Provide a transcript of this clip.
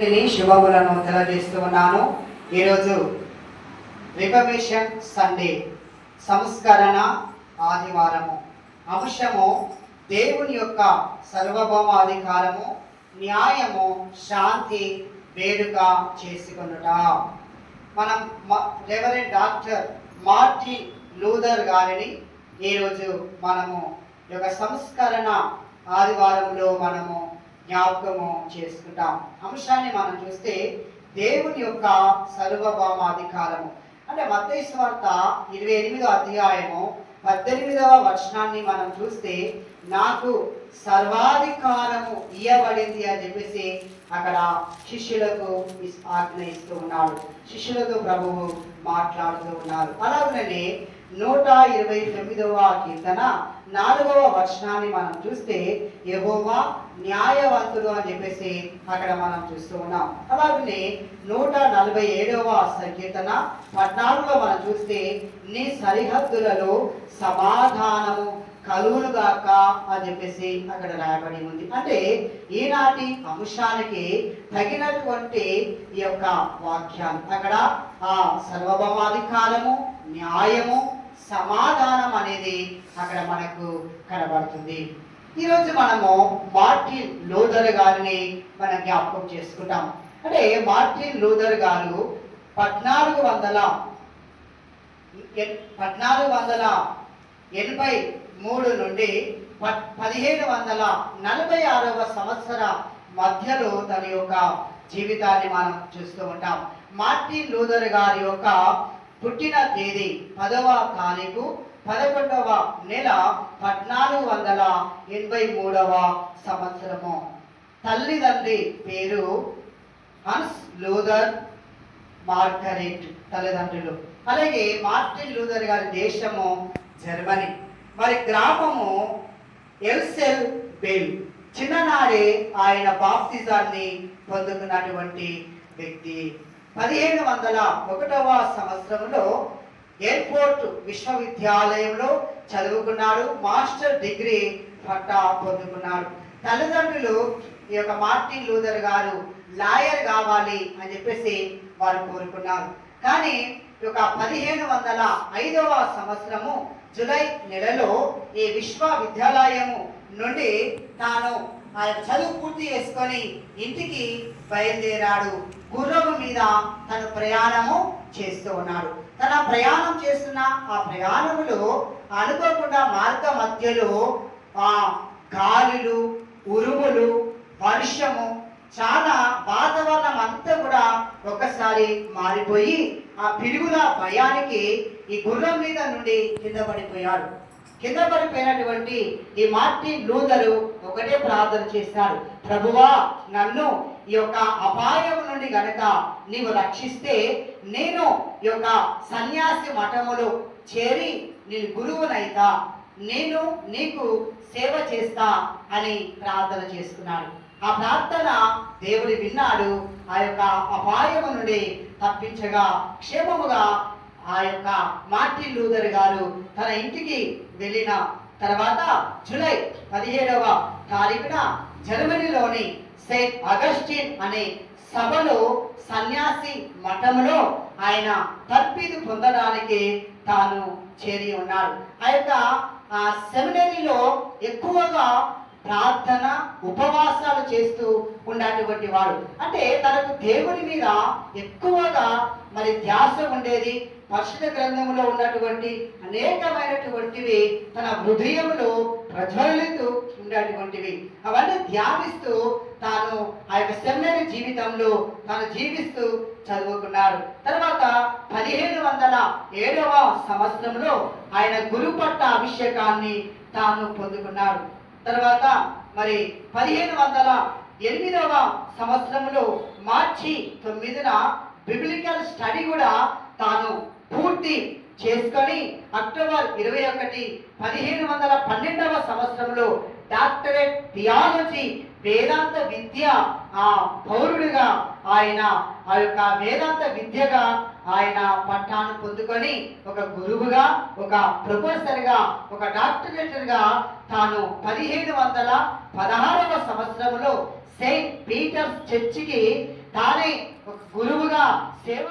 అందరికీ శుభములను తెలియజేస్తూ ఉన్నాను. ఈరోజు రికమేషన్ సండే సంస్కరణ ఆదివారము. అంశము దేవుని యొక్క సర్వభౌమాధికారము న్యాయము శాంతి వేడుక చేసుకొనుట. మనం మ- డాక్టర్ మార్టిన్ లూథర్ గారిని ఈరోజు మనము ఈ యొక్క సంస్కరణ ఆదివారంలో మనము జ్ఞాపకము చేసుకుంటాం. అంశాన్ని మనం చూస్తే దేవుని యొక్క సర్వభౌమాధికారము. అంటే మత్తయి వార్త ఇరవై ఎనిమిదో అధ్యాయము పద్దెనిమిదవ వచనాన్ని మనం చూస్తే నాకు సర్వాధికారము ఇయ్యబడింది అని చెప్పేసి అక్కడ శిష్యులకు ఆజ్ఞ ఇస్తూ ఉన్నాడు. శిష్యులతో ప్రభువు మాట్లాడుతూ ఉన్నారు అలాగనే నూట ఇరవై తొమ్మిదవ కీర్తన నాలుగవ వచనాన్ని మనం చూస్తే యహోవా న్యాయవంతుడు అని చెప్పేసి అక్కడ మనం చూస్తూ ఉన్నాం. అలాగనే నూట నలభై ఏడవ సంకీర్తన పద్నాలుగులో మనం చూస్తే నీ సరిహద్దులలో సమాధానము కలుగునుగాక అని చెప్పేసి అక్కడ రాయబడి ఉంది. అంటే ఈనాటి అంశానికి తగినటువంటి ఈ యొక్క వాక్యాలు అక్కడ ఆ సర్వభౌమాధికారము న్యాయము సమాధానం అనేది అక్కడ మనకు కనబడుతుంది. ఈరోజు మనము మార్టిన్ లూథర్ గారిని మనం జ్ఞాపకం చేసుకుంటాం. అంటే మార్టిన్ లూథర్ గారు పద్నాలుగు వందల పద్నాలుగు వందల ఎనభై మూడు నుండి పదిహేను వందల నలభై ఆరవ సంవత్సర మధ్యలో తన యొక్క జీవితాన్ని మనం చూస్తూ ఉంటాం. మార్టిన్ లూథర్ గారి యొక్క పుట్టిన తేదీ పదవ తారీఖు పదకొండవ నెల పద్నాలుగు వందల ఎనభై మూడవ సంవత్సరము. తల్లిదండ్రి పేరు హన్స్ లూథర్ మార్గరెట్ తల్లిదండ్రులు. అలాగే మార్టిన్ లూథర్ గారి దేశము జర్మనీ. మరి గ్రామము ఎల్సెల్ బెల్. చిన్ననాడే ఆయన బాప్తిజాన్ని పొందుకున్నటువంటి వ్యక్తి. పదిహేను వందల ఒకటవ సంవత్సరంలో ఎయిర్పోర్ట్ విశ్వవిద్యాలయంలో చదువుకున్నాడు మాస్టర్ డిగ్రీ పట్టా పొందుకున్నాడు. తల్లిదండ్రులు ఈ యొక్క మార్టిన్ లూథర్ గారు లాయర్ కావాలి అని చెప్పేసి వారు కోరుకున్నారు. కానీ యొక్క పదిహేను వందల ఐదవ సంవత్సరము జూలై నెలలో ఈ విశ్వవిద్యాలయము నుండి తాను ఆ చదువు పూర్తి చేసుకొని ఇంటికి బయలుదేరాడు. గుర్రము మీద తను ప్రయాణము చేస్తూ ఉన్నాడు. తన ప్రయాణం చేస్తున్న ఆ ప్రయాణములో అనుకోకుండా మార్గ మధ్యలో ఆ గాలులు ఉరుములు వర్షము చాలా వాతావరణం అంతా కూడా ఒక్కసారి మారిపోయి ఆ పిరుగుల భయానికి ఈ గుర్రం మీద నుండి కింద పడిపోయాడు. కింద పడిపోయినటువంటి ఈ మార్టిన్ లూదరు ఒకటే ప్రార్థన చేశాడు. ప్రభువా నన్ను ఈ యొక్క అపాయం నుండి గనక నీవు రక్షిస్తే నేను ఈ యొక్క సన్యాసి మఠములో చేరి నేను గురువునైతా నేను నీకు సేవ చేస్తా అని ప్రార్థన చేసుకున్నాడు. ఆ ప్రార్థన దేవుడు విన్నాడు. ఆ యొక్క అపాయము నుండి తప్పించగా క్షేమముగా ఆ యొక్క మార్టిన్ లూథర్ గారు తన ఇంటికి వెళ్ళిన తర్వాత జూలై పదిహేడవ తారీఖున జర్మనీలోని సెయింట్ అగస్టిన్ అనే సభలో సన్యాసి మఠంలో ఆయన తర్పీదు పొందడానికి తాను చేరి ఉన్నాడు ఆ యొక్క ఆ సెమినరీలో ఎక్కువగా ప్రార్థన ఉపవాసాలు చేస్తూ ఉండేటువంటి వాడు. అంటే తనకు దేవుని మీద ఎక్కువగా మరి ధ్యాస ఉండేది. పరిశుద్ధ గ్రంథంలో ఉన్నటువంటి అనేకమైనటువంటివి తన హృదయములో ప్రజ్వలితూ ఉండేటువంటివి. అవన్నీ ధ్యానిస్తూ తాను ఆ యొక్క సెమినరీ జీవితంలో తాను జీవిస్తూ చదువుకున్నాడు. తర్వాత పదిహేను వందల ఏడవ సంవత్సరంలో ఆయన గురుపట్ట అభిషేకాన్ని తాను పొందుకున్నాడు. తర్వాత మరి పదిహేను వందల ఎనిమిదవ సంవత్సరంలో మార్చి తొమ్మిదిన బిబ్లికల్ స్టడీ కూడా తాను పూర్తి చేసుకొని అక్టోబర్ ఇరవై ఒకటి పదిహేను వందల పన్నెండవ సంవత్సరంలో డాక్టరేట్ థియాలజీ వేదాంత విద్య ఆ పౌరుడిగా ఆయన ఆ యొక్క వేదాంత విద్యగా ఆయన పట్టాను పొందుకొని ఒక గురువుగా ఒక ప్రొఫెసర్గా ఒక డాక్టరేటర్గా తాను పదిహేను వందల పదహారవ సంవత్సరంలో సెయింట్ పీటర్స్ చర్చికి తానే ఒక గురువుగా సేవ